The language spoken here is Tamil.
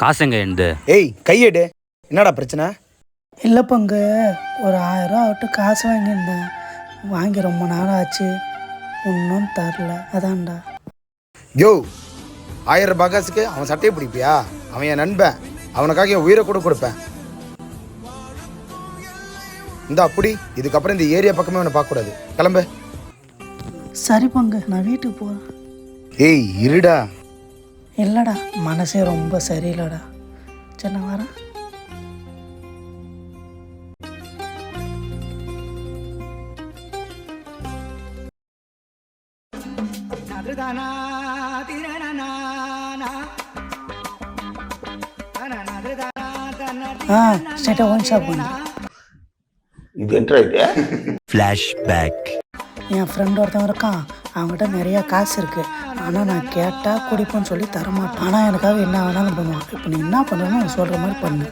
காசுங்க என்னது ஏய் கையெடு. என்னடா பிரச்சனை? இல்லை பங்கு ஒரு ஆயிரம் ஆகட்டும் காசு வாங்கியிருந்தேன். வாங்கி ரொம்ப நாள் ஆச்சு. ஒன்றும் தரல. அதான்டா. யோ ஆயிரம் ரூபாய் காசுக்கு அவன் சட்டையை பிடிப்பியா? அவன் என் நண்பன். அவனுக்காக என் உயிரை கூட கொடுப்பேன். இந்த அப்படி இதுக்கப்புறம் இந்த ஏரியா பக்கமே அவனை பார்க்கக்கூடாது. கிளம்பு. சரி பங்கு நான் வீட்டுக்கு போகிறேன் ஏய் இருடா. இல்லைடா மனசே ரொம்ப சரியில்லைடா. சரி நான் வரேன் ஆ ஸ்ட்ரைட்டாக ஒன் ஷாப் பண்ணு. இது என்ன இது ஃப்ளாஷ்பேக் என் ஃப்ரெண்ட் ஒருத்தன் இருக்கான். அவங்ககிட்ட நிறையா காசு இருக்குது ஆனால் நான் கேட்டால் குடிப்போன்னு சொல்லி தரமாட்டேன். ஆனால் எனக்காக என்ன வேணாலும் பண்ணுவான். இப்போ நீ என்ன பண்ணணும் சொல்கிற மாதிரி பண்ணு.